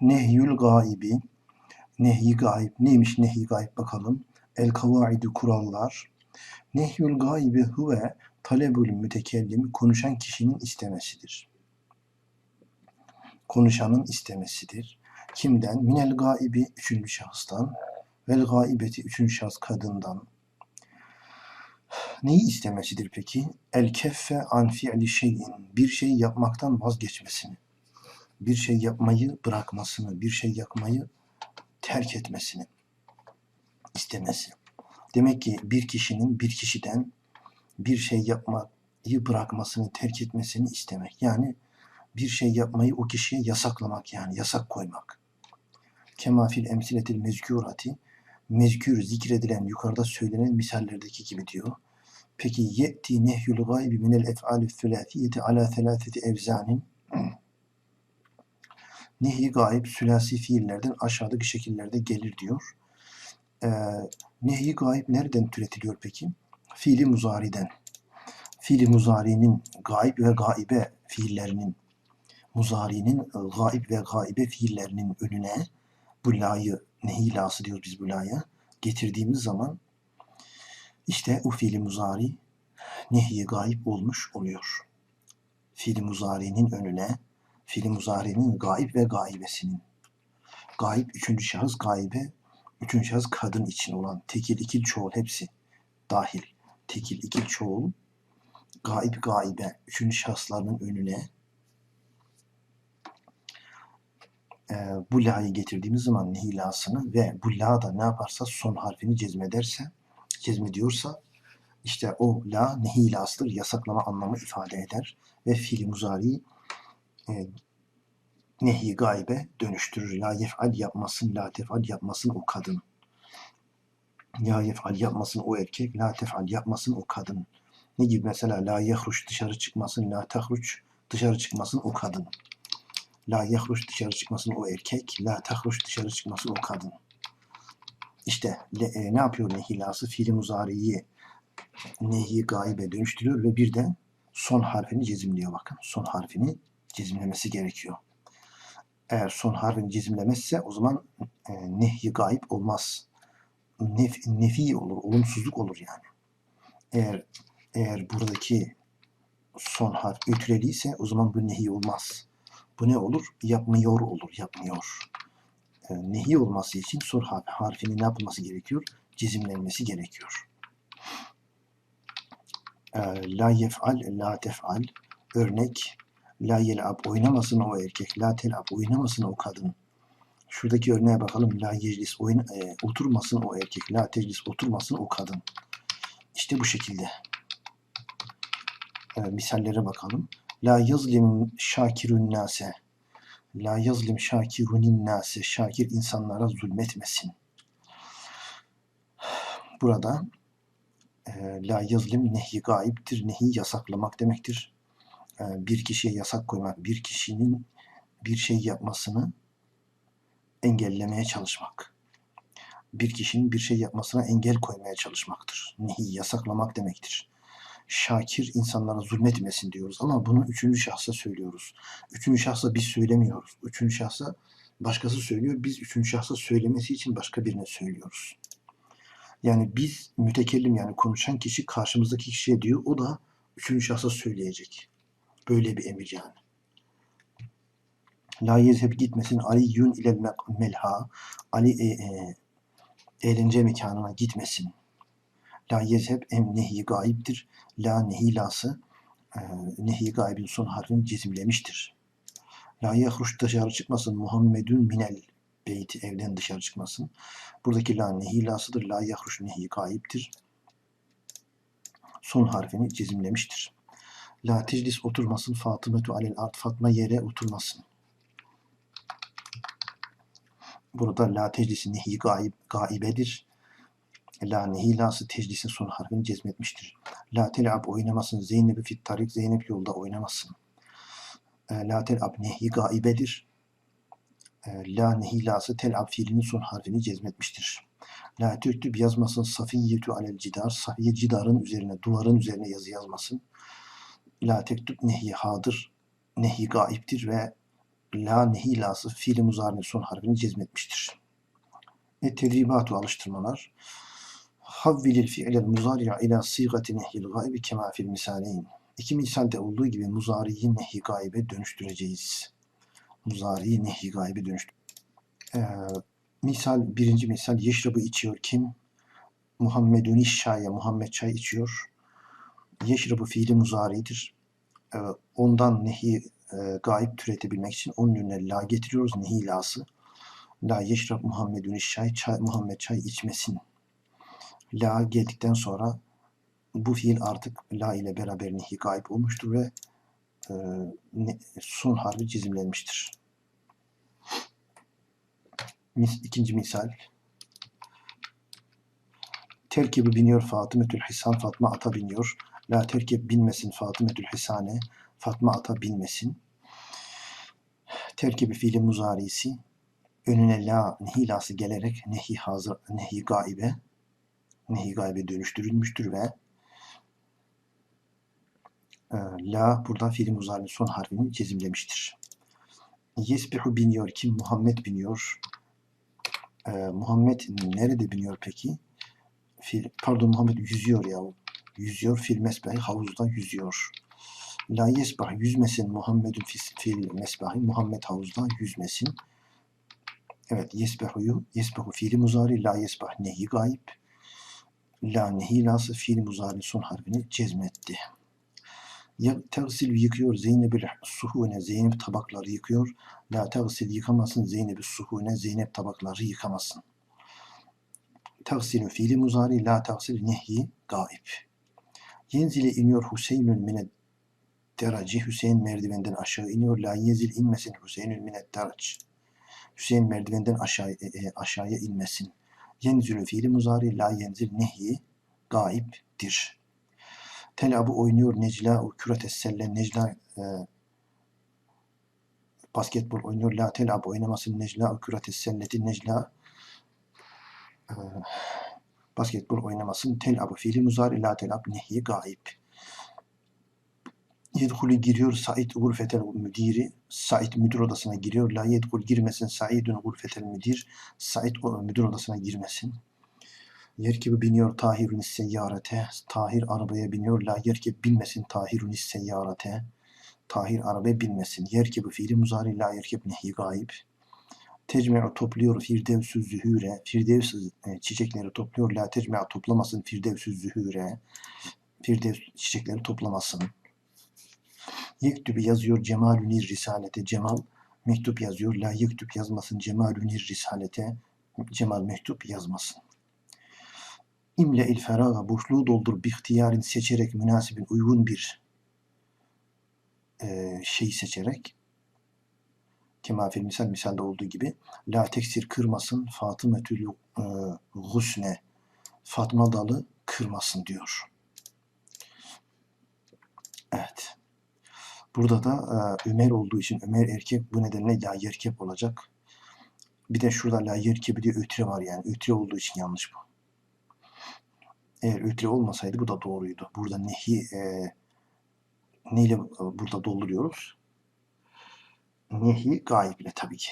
Nehyül gaibi. Nehi gaib. Neymiş nehi gaib bakalım. El kavaidu kurallar. Nehyül gaibi huve talebül mütekellimi konuşan kişinin istemesidir. Konuşanın istemesidir. Kimden? Minel gaibi üçüncü şahıstan. Vel gaibeti üçüncü şahıs kadından. Neyi istemesidir peki? El keffe an fi'li şeyin. Bir şey yapmaktan vazgeçmesini. Bir şey yapmayı bırakmasını. Bir şey yapmayı terk etmesini istemesi. Demek ki bir kişinin bir kişiden bir şey yapmayı bırakmasını, terk etmesini istemek. Yani bir şey yapmayı o kişiye yasaklamak yani yasak koymak. Kemafil emsiletil mezkurati mezkür zikredilen yukarıda söylenen misallerdeki gibi diyor. Peki ye'ti nehyul gaybi minel ef'alü thülâfiyeti ala thelâfeti evzanin Nehi gayb sülasi fiillerden aşağıdaki şekillerde gelir diyor. Ee, nehi gayb nereden türetiliyor peki? Fiili muzariden. Fiili muzarinin gayb ve gaibe fiillerinin muzarinin gaib ve gaibe fiillerinin önüne bu la'yı nehi lası diyoruz biz bu la'ya getirdiğimiz zaman işte o fiili muzari nehi gayb olmuş oluyor. Fiili muzarinin önüne fiili muzari'nin gaib ve gaibesinin. Gaib üçüncü şahıs gaibe, üçüncü şahıs kadın için olan tekil ikil çoğul hepsi dahil. Tekil ikil çoğul, gaib gaibe, üçüncü şahıslarının önüne e, bu la'yı getirdiğimiz zaman nehilasını ve bu la da ne yaparsa son harfini cezmederse, cezmediyorsa işte o la nehilasıdır, yasaklama anlamı ifade eder ve fiil muzari e, nehi gaybe dönüştürür. La yef'al yapmasın, la tef'al yapmasın o kadın. La yef'al yapmasın o erkek, la tef'al yapmasın o kadın. Ne gibi mesela la yehruç dışarı çıkmasın, la tahruç dışarı çıkmasın o kadın. La yehruç dışarı çıkmasın o erkek, la tahruç dışarı çıkmasın o kadın. İşte le, e, ne yapıyor nehilası? Fiili muzariyi nehi gaybe dönüştürüyor ve bir de son harfini cezimliyor bakın. Son harfini cezimlemesi gerekiyor. Eğer son harfini cezimlemezse o zaman e, nehyi gayb olmaz. Nef, nefi olur, olumsuzluk olur yani. Eğer eğer buradaki son harf ötüreliyse o zaman bu nehi olmaz. Bu ne olur? Yapmıyor olur, yapmıyor. E, nehi olması için son harf, harfinin ne yapılması gerekiyor? Cezimlenmesi gerekiyor. E, la yef'al, la tef'al. Örnek La yel'ab oynamasın o erkek. La tel'ab oynamasın o kadın. Şuradaki örneğe bakalım. La yeclis oyna, e, oturmasın o erkek. La teclis oturmasın o kadın. İşte bu şekilde. E, misallere bakalım. La yazlim şakirun nase. La yazlim şakirunin nase. Şakir insanlara zulmetmesin. Burada e, la yazlim nehi gaiptir. Nehi yasaklamak demektir. E, bir kişiye yasak koymak, bir kişinin bir şey yapmasını engellemeye çalışmak. Bir kişinin bir şey yapmasına engel koymaya çalışmaktır. Nehi yasaklamak demektir. Şakir insanlara zulmetmesin diyoruz ama bunu üçüncü şahsa söylüyoruz. Üçüncü şahsa biz söylemiyoruz. Üçüncü şahsa başkası söylüyor. Biz üçüncü şahsa söylemesi için başka birine söylüyoruz. Yani biz mütekellim yani konuşan kişi karşımızdaki kişiye diyor. O da üçüncü şahsa söyleyecek. Böyle bir emir yani. La yezheb gitmesin Ali yun ile melha. Ali e, e, eğlence mekanına gitmesin. La yezheb em nehi gaibdir. La nehilası e, nehi gaibin son harfini cezimlemiştir. La yehruş dışarı çıkmasın. Muhammedun minel beyti evden dışarı çıkmasın. Buradaki la nehilasıdır. La yehruş nehi gaibdir. Son harfini cezimlemiştir. La teclis oturmasın. Fatımetu alel art. Fatma yere oturmasın. Burada la teclisi nehi gaib, gaibedir. La nehilası teclisin son harfini cezmetmiştir. La telab oynamasın. Zeynep'i fit tarik. Zeynep yolda oynamasın. E, la telab nehi gaibedir. E, la nehilası telab fiilinin son harfini cezmetmiştir. La tüktüb yazmasın. Safiyyetu alel cidar. Safiye cidarın üzerine, duvarın üzerine yazı yazmasın. La tektub nehi hadır. Nehi gaiptir ve la nehi lası fiili muzarinin son harfini cezmetmiştir. E tedribatu alıştırmalar. Havvilil fi'lel muzari'a ila sigati nehyil gaibi kema fil misaleyn. İki misalde olduğu gibi muzariyi nehi gaibe dönüştüreceğiz. Muzariyi nehi gaibe dönüştür. Ee, misal, birinci misal yeşrabı içiyor kim? Muhammedun şaya, Muhammed çay içiyor. Yeşrabı fiili muzaridir. Ee, ondan nehi e, gaib türetebilmek için onun önüne la getiriyoruz. Nehi lası. La yeşrab Muhammedun şay, çay, Muhammed çay içmesin. La geldikten sonra bu fiil artık la ile beraber nehi gaib olmuştur ve e, ne, son harfi çizimlenmiştir. Mis, ikinci misal. Terkibi biniyor Fatımetül Hisan, Fatma ata biniyor. La terkib binmesin Fatımetül Hisane, Fatma ata binmesin. Terkibi fiili muzarisi önüne la nehilası gelerek nehi hazır nehi gaibe nehi gaibe dönüştürülmüştür ve e, la burada fiili muzarinin son harfini çizimlemiştir. Yesbihu biniyor kim? Muhammed biniyor. E, Muhammed nerede biniyor peki? Fil, pardon Muhammed yüzüyor ya. Yüzüyor fil mesbahi havuzda yüzüyor. La yesbah yüzmesin Muhammedun fil, mesbahi Muhammed havuzda yüzmesin. Evet yesbehuyu yesbehu fiili muzari la yesbah nehi gayb. La nehi lası fiili muzari son harfini cezmetti. Ya, tevsil yıkıyor Zeynep'ül suhune Zeynep tabakları yıkıyor. La tevsil yıkamasın Zeynep'ül suhune Zeynep tabakları yıkamasın. Tevsilü fiili muzari la tevsil nehi gaib. Yenzile iniyor Hüseyinül minet deraci Hüseyin merdivenden aşağı iniyor. La yenzil inmesin Hüseyinül minet derac. Hüseyin merdivenden aşağı, e, e, aşağıya inmesin. Yenzülü fiili muzari la yenzil nehi gaibdir. Telabı oynuyor Necla o kürates selle Necla e, basketbol oynuyor. La telabı oynamasın Necla o kürates selleti Necla e, basketbol oynamasın. Telabı fiili muzari la telab nehi gaib. Yedhulü giriyor Said gurfetel müdiri. Said müdür odasına giriyor. La yedhul girmesin Saidun gurfetel müdir. Said o müdür odasına girmesin. Yerkebi biniyor Tahirun seyyarete. Tahir arabaya biniyor. La yerkeb binmesin Tahirun seyyarete. Tahir arabaya binmesin. Yerkebi fiili muzari la yerkeb nehi gaib. Tecme'u topluyor firdevsü zühüre. Firdevs e, çiçekleri topluyor. La tecme'u toplamasın firdevsü zühüre. Firdevs çiçekleri toplamasın. Yektübü yazıyor Cemalünir Risalete. Cemal mektup yazıyor. La yektüp yazmasın Cemalünir Risalete. Cemal mektup yazmasın. İmle il feraga boşluğu doldur bir ihtiyarın seçerek münasibin uygun bir e, şeyi seçerek kema misal misalde olduğu gibi la teksir kırmasın Fatımetül e, gusne Fatma dalı kırmasın diyor. Evet. Burada da e, Ömer olduğu için Ömer erkek bu nedenle la yerkep olacak. Bir de şurada la yerkebi diye ötre var yani. Ötre olduğu için yanlış bu. Eğer ötre olmasaydı bu da doğruydu. Burada nehi e, neyle e, burada dolduruyoruz? Nehi gaible tabii ki.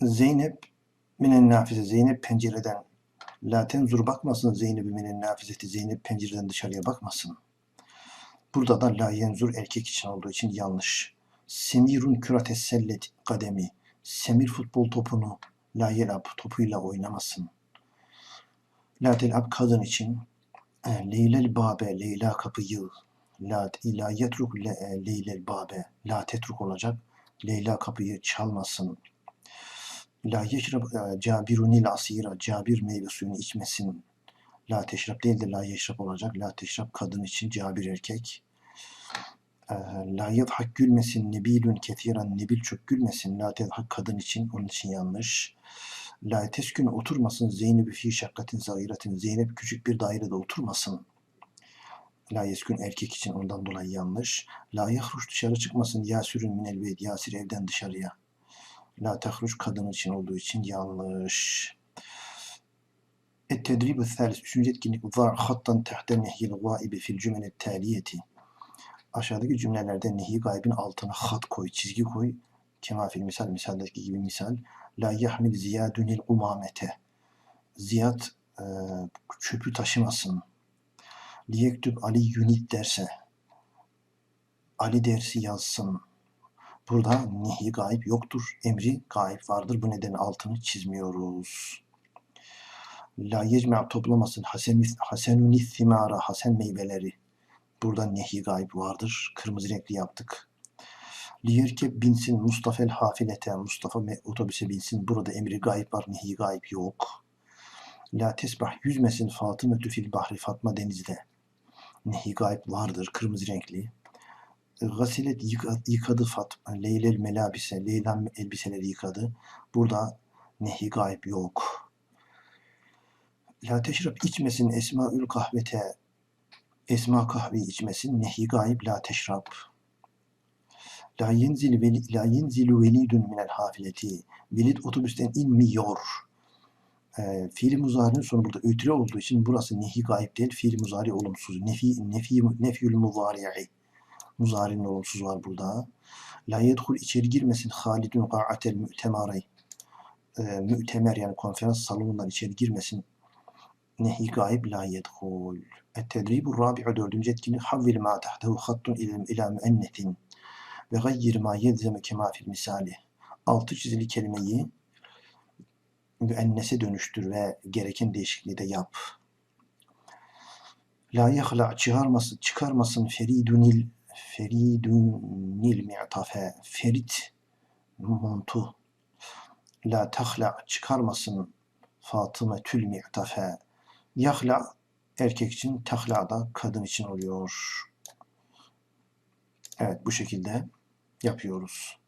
Zeynep minen nafize Zeynep pencereden La tenzur bakmasın Zeynep'i minen nafizeti Zeynep pencereden dışarıya bakmasın. Burada da la yenzur erkek için olduğu için yanlış. Semirun kürates sellet kademi. Semir futbol topunu la yelab topuyla oynamasın. La telab kadın için e, Leylel babe Leyla kapıyı la, la yetruk le, e, leylel babe la tetruk olacak. Leyla kapıyı çalmasın. La yeşrab e, cabirunil asira cabir meyve suyunu içmesin. La teşrab değil de la yeşrab olacak. La teşrab kadın için cabir erkek. E, la yedhak gülmesin nebilun kethiran nebil çok gülmesin. La tedhak kadın için onun için yanlış. La teskün oturmasın Zeynep fi şakkatin zahiratin. Zeynep küçük bir dairede oturmasın. La yeskün erkek için ondan dolayı yanlış. La yahruş dışarı çıkmasın. Yasürün minel beyt. Yasir evden dışarıya. La tahruç kadın için olduğu için yanlış. Et-tedrib-ü thalis. Üçüncü etkinlik. Var hattan tehte nehyil gaibi fil cümle taliyeti. Aşağıdaki cümlelerde nehi gaybin altına hat koy, çizgi koy. Kema fil misal, misaldeki gibi misal. La yahmil ziyadunil umamete. Ziyad e, çöpü taşımasın. Liyektüb Ali Yunit derse. Ali dersi yazsın. Burada nehi gayb yoktur. Emri gayb vardır. Bu nedenle altını çizmiyoruz. La yecme' toplamasın. Hasen, hasenuni thimara. Hasen meyveleri. Burada nehi gayb vardır. Kırmızı renkli yaptık. Liyerkeb binsin Mustafa'l hafilete. Mustafa otobüse binsin. Burada emri gayb var. Nehi gayb yok. La tesbah yüzmesin Fatımetü fil bahri. Fatma denizde. Nehi gayb vardır. Kırmızı renkli. Gasilet yıka- yıkadı Fatma. Leylel melabise. Leyla elbiseleri yıkadı. Burada nehi gayb yok. La teşrab içmesin esmaül kahvete. Esma kahve içmesin. Nehi gayb la teşrab. La yenzil veli, la yenzilu velidun minel hafileti. Velid otobüsten inmiyor. E, fiili muzarinin sonu burada ötüre olduğu için burası nehi gayb değil. Fiili muzari olumsuz. Nefi, nefi, nefyül muzari'i. Muzari'nin olumsuz var burada. La yedhul içeri girmesin halidun qa'atel mü'temari. E, mü'temer yani konferans salonundan içeri girmesin. Nehi gayb la yedhul. Et-tedribu rabi'u dördüncü etkinlik havvil ma tahtehu hattun ila, müennetin ve gayyir ma yelzeme kema fil misali. Altı çizili kelimeyi müennese dönüştür ve gereken değişikliği de yap. La yahla çıkarmasın, çıkarmasın feridunil feridunil mi'tafe ferit montu. La tahla çıkarmasın Fatıma tül mi'tafe. Yahla erkek için, tahla da kadın için oluyor. Evet bu şekilde yapıyoruz.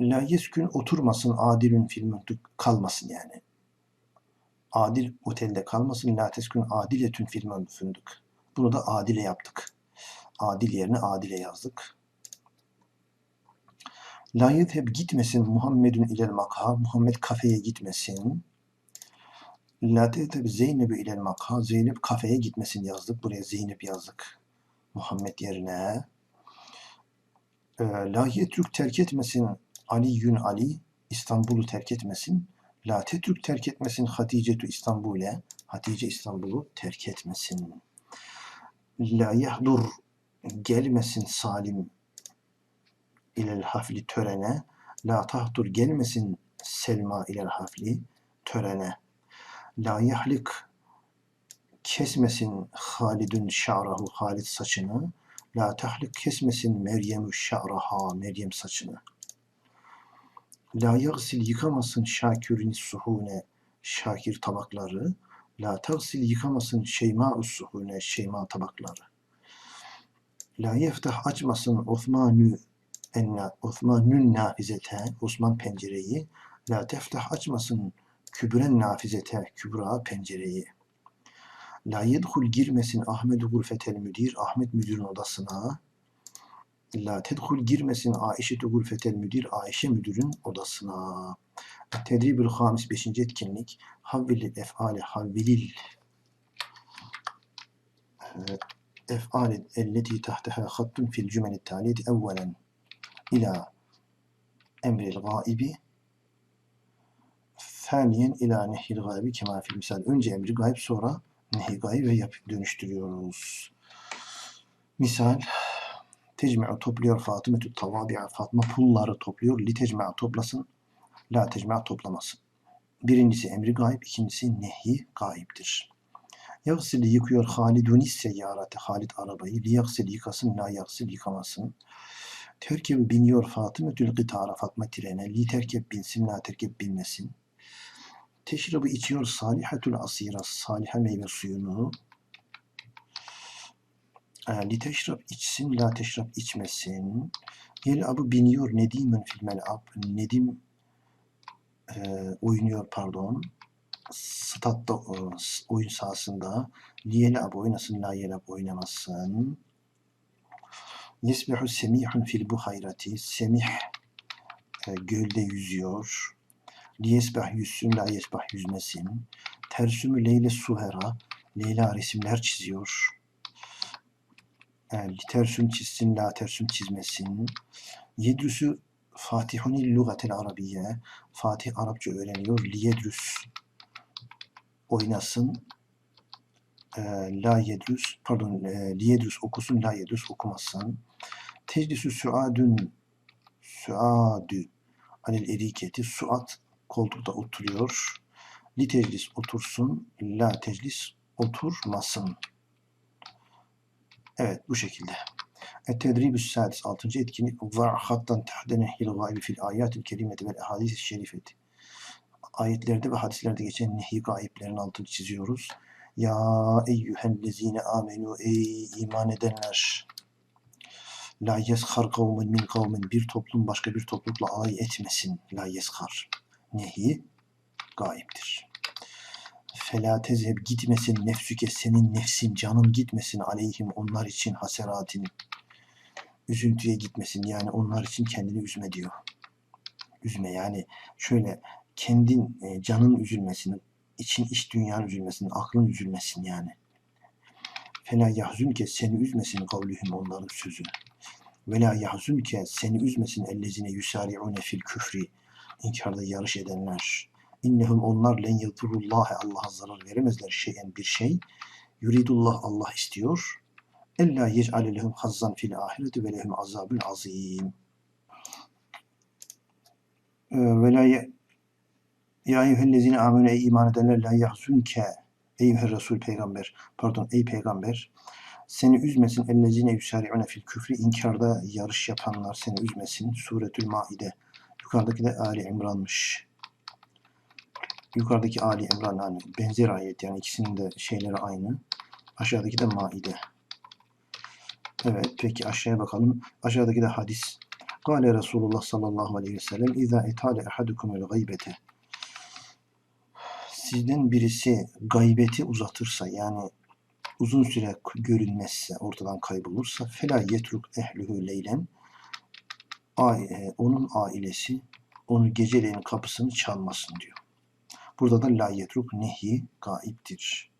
La yeskün oturmasın adilün filmüntük kalmasın yani. Adil otelde kalmasın. La teskün adiletün filmün fündük. Bunu da adile yaptık. Adil yerine adile yazdık. La yezheb gitmesin Muhammedun ilel makha. Muhammed kafeye gitmesin. La tezheb Zeynep'ü ilel makha. Zeynep kafeye gitmesin yazdık. Buraya Zeynep yazdık. Muhammed yerine. Ee, La yetrük terk etmesin Aliyün Ali. İstanbul'u terk etmesin. La tetrük terk etmesin Haticetu İstanbul'e. Hatice İstanbul'u terk etmesin. La yahdur gelmesin Salim ilel hafli törene. La tahdur gelmesin Selma ilel hafli törene. La yahlik kesmesin Halidun şa'rahu Halid saçını. La tahlik kesmesin Meryemü şa'raha Meryem saçını. La yagsil yıkamasın Şakir'in suhune Şakir tabakları. La tagsil yıkamasın Şeyma suhune Şeyma tabakları. La yeftah açmasın Osmanü enna Osmanün nafizete Osman pencereyi. La teftah açmasın Kübren nafizete Kübra pencereyi. La yedhul girmesin Ahmet gurfetel müdir Ahmet müdürün odasına. La tedhul girmesin Aişe gurfetel müdir Ayşe müdürün odasına. Tedribül hamis 5. etkinlik Havvilil ef'ale havvilil ef'ale elleti tahteha hattun fil cümeli taliyeti evvelen ila emril gaibi Thaniyen ila nehil gaybi kema fil misal. Önce emri gayb sonra nehi gayb ve yapıp dönüştürüyoruz. Misal tecme'u topluyor Fatımetü tavabi'a. Fatma pulları topluyor. Li tecme'u toplasın. La tecme'u toplamasın. Birincisi emri gayb, ikincisi nehi gayiptir. Yagsili yıkıyor Halidunis seyyarate. Halid arabayı. Li yagsil yıkasın. La yagsil yıkamasın. Terkebi biniyor Fatımetül gıtara. Fatma trene. Li terkep binsin. La terkep binmesin. Teşrabı içiyor salihatul asira. Saliha meyve suyunu. E, li teşrab içsin. La teşrab içmesin. Yel abı biniyor Nedim'ün filmel ab. Nedim e, oynuyor pardon. Statta e, oyun sahasında. Liyel ab oynasın. La yel ab oynamasın. Yesbihu semihun fil buhayrati. Semih e, gölde yüzüyor. Liyesbah yüzsün, la yesbah yüzmesin. Tersümü Leyle Suhera. Leyla resimler çiziyor. E, litersün çizsin, la tersün çizmesin. Yedrüsü Fatihunil lugatel arabiye. Fatih Arapça öğreniyor. Liyedrüs oynasın. E, la yedrüs pardon e, liyedrüs okusun la yedrüs okumasın. Teclisü suadün suadü anil eriketi suat koltukta oturuyor. Li teclis otursun la teclis oturmasın. Evet bu şekilde. Et-tedribü sadis 6. etkinlik var hattan tahde nehyil gaybi fil ayatil kerimeti vel ahadis şerifeti. Ayetlerde ve hadislerde geçen nehi gayiplerin altını çiziyoruz. Ya eyyühellezine amenu ey iman edenler. La yeshar kavmin min kavmin bir toplum başka bir toplulukla alay etmesin. La yeshar. Nehi gayiptir. Fela tezheb gitmesin nefsüke senin nefsin canın gitmesin aleyhim onlar için haseratin üzüntüye gitmesin yani onlar için kendini üzme diyor. Üzme yani şöyle kendin e, canın üzülmesin, için iç dünyanın üzülmesin, aklın üzülmesin yani. Fela yahzunke seni üzmesin kavluhum onların sözü. Ve la yahzunke seni üzmesin ellezine yusari'une fil küfri inkarda yarış edenler. İnnehum onlar len yadurrullahi Allah'a zarar veremezler şeyen bir şey. Yuridullah Allah istiyor. Ella yec'ale lehum hazzan fil ahireti ve lehum azabun azim. Ve la ya eyyühellezine amene ey iman edenler la yahzunke ey Resul peygamber pardon ey peygamber seni üzmesin ellezine yusari'une fil küfri inkarda yarış yapanlar seni üzmesin. Suretül Maide. Yukarıdaki de Ali İmran'mış. Yukarıdaki Ali İmran hani benzer ayet yani ikisinin de şeyleri aynı. Aşağıdaki de Maide. Evet peki aşağıya bakalım. Aşağıdaki de hadis. Kale Resulullah sallallahu aleyhi ve sellem İzâ etâle ehadukumul gaybete Sizden birisi gaybeti uzatırsa yani uzun süre görünmezse, ortadan kaybolursa fela yetruk ehlühü leylen e, onun ailesi onu geceleyin kapısını çalmasın diyor. Burada da la yetruk nehi gaiptir.